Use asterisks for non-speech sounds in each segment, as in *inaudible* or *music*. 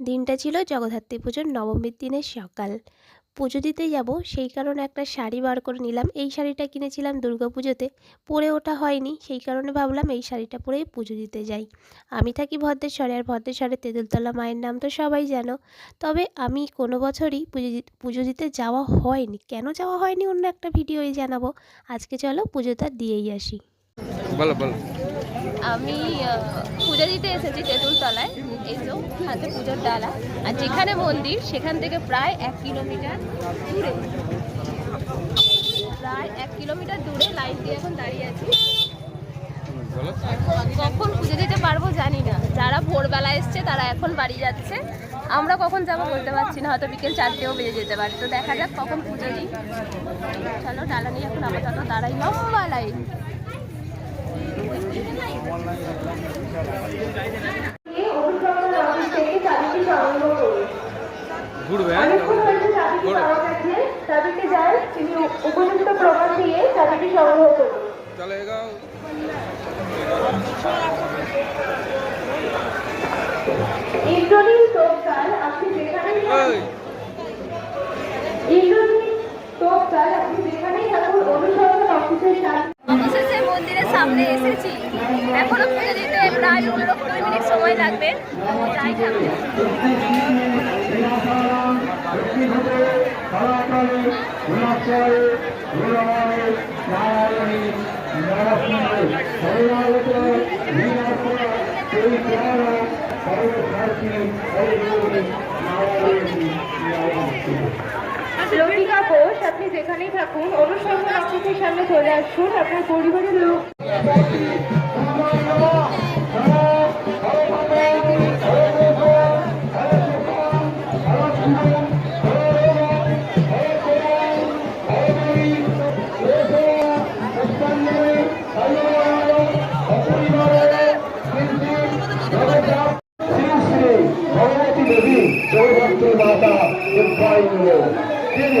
দিনটা ছিল জগদ্ধাত্রী পুজোর নবমীর দিনের সকাল। পুজো দিতে যাব, সেই কারণে একটা শাড়ি বার করে নিলাম। এই শাড়িটা কিনেছিলাম দুর্গা পুজোতে, পরে ওটা হয়নি, সেই কারণে ভাবলাম এই শাড়িটা পরেই পুজো দিতে যাই। আমি থাকি ভদ্রেশ্বরে, আর ভদ্রেশ্বরে তেঁতুলতলা মায়ের নাম তো সবাই জানো। তবে আমি কোনো বছরই পুজো দিতে পুজো দিতে যাওয়া হয়নি। কেন যাওয়া হয়নি, অন্য একটা ভিডিওই জানাব। আজকে চলো পুজোটা দিয়েই আসি। বলো বলো। আমি পুজো দিতে এসেছি তেঁতুলতলায়, এই তো হাতে পুজোর ডালা। আর যেখানে মন্দির, সেখান থেকে প্রায় এক কিলোমিটার দূরে। প্রায় এক কিলোমিটার দূরে লাইন দিয়ে এখন দাঁড়িয়ে আছি। কখন পুজো দিতে পারব জানি না। যারা ভোরবেলা এসছে, তারা এখন বাড়ি যাচ্ছে। আমরা কখন যাব বলতে পারছি না, হয়তো বিকেল চারটেও বেজে যেতে পারে। তো দেখা যাক কখন পুজো দিই। চলো, ডালা নিয়ে এখন আপাতত দাঁড়াই লম্বা লাইন। ঘুরবে তাদেরকে তিনি উপযুক্ত প্রমাণ দিয়ে চাবিটি সংগ্রহ করুন। ইন্দ্রনীল আপনি মন্দিরের সামনে এসেছি। এখনও পুজো দিতে প্রায় পনেরো কুড়ি মিনিট সময় লাগবে। যাই থাকবে ঘোষ আপনি যেখানেই থাকুন অনুসরণ অফিসের সামনে চলে আসুন আপনার পরিবারের লোক। মাতা তিনি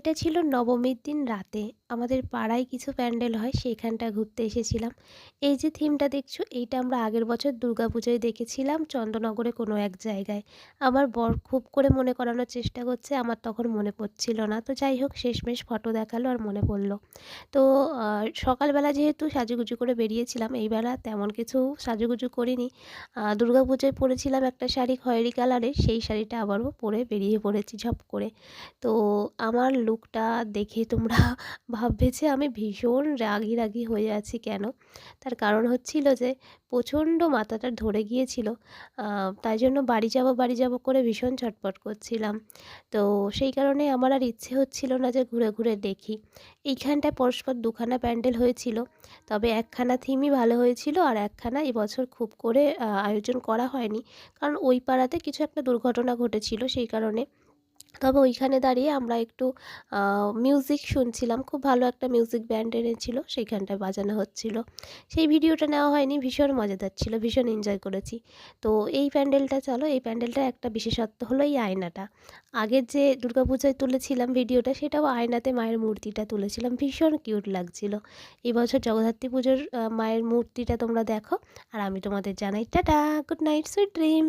এটা ছিল নবমীর দিন রাতে। আমাদের পাড়ায় কিছু প্যান্ডেল হয়, সেইখানটা ঘুরতে এসেছিলাম। এই যে থিমটা দেখছ, এইটা আমরা আগের বছর দুর্গাপুজোয় দেখেছিলাম চন্দ্রনগরে কোনো এক জায়গায়। আমার বর খুব করে মনে করানোর চেষ্টা করছে, আমার তখন মনে পড়ছিল না। তো যাই হোক, শেষমেশ ফটো দেখাল আর মনে পড়ল। তো সকালবেলা যেহেতু সাজুগুজু করে বেরিয়েছিলাম এইবেলা তেমন কিছু সাজুগুজু করিনি। দুর্গাপুজোয় পরেছিলাম একটা শাড়ি খয়েরি কালারের, সেই শাড়িটা আবারও পরে বেরিয়ে পড়েছি ঝপ করে। তো, আমার লুকটা দেখে তোমরা *laughs* ভাববে যে আমি ভীষণ রাগি রাগি হয়ে আছি কেন? তার কারণ হচ্ছিল যে প্রচণ্ড মাথাটা ধরে গিয়েছিল তাই জন্য বাড়ি যাব বাড়ি যাব করে ভীষণ ছটপট করছিলাম। তো সেই কারণে আমার আর ইচ্ছে হচ্ছিল না যে ঘুরে ঘুরে দেখি। এইখানটায় পরস্পর দুখানা প্যান্ডেল হয়েছিল, তবে একখানা থিমই ভালো হয়েছিল আর একখানা এবছর খুব করে আয়োজন করা হয়নি। কারণ ওই পাড়াতে কিছু একটা দুর্ঘটনা ঘটেছিল সেই কারণে। তবে ওইখানে দাঁড়িয়ে আমরা একটু মিউজিক শুনছিলাম। খুব ভালো একটা মিউজিক ব্যান্ড এনেছিল, সেইখানটায় বাজানো হচ্ছিল। সেই ভিডিওটা নেওয়া হয়নি, ভীষণ মজাদার ছিল, ভীষণ এনজয় করেছি। তো এই প্যান্ডেলটা, চলো, এই প্যান্ডেলটার একটা বিশেষত্ব হলো এই আয়নাটা। আগের যে দুর্গাপূজায় তুলেছিলাম ভিডিওটা, সেটাও আয়নাতে মায়ের মূর্তিটা তুলেছিলাম। ভীষণ কিউট লাগছিল। এই বছর জগদ্ধাত্রী পুজোর মায়ের মূর্তিটা তোমরা দেখো। আর আমি তোমাদের জানাই, tata! Good night sweet dream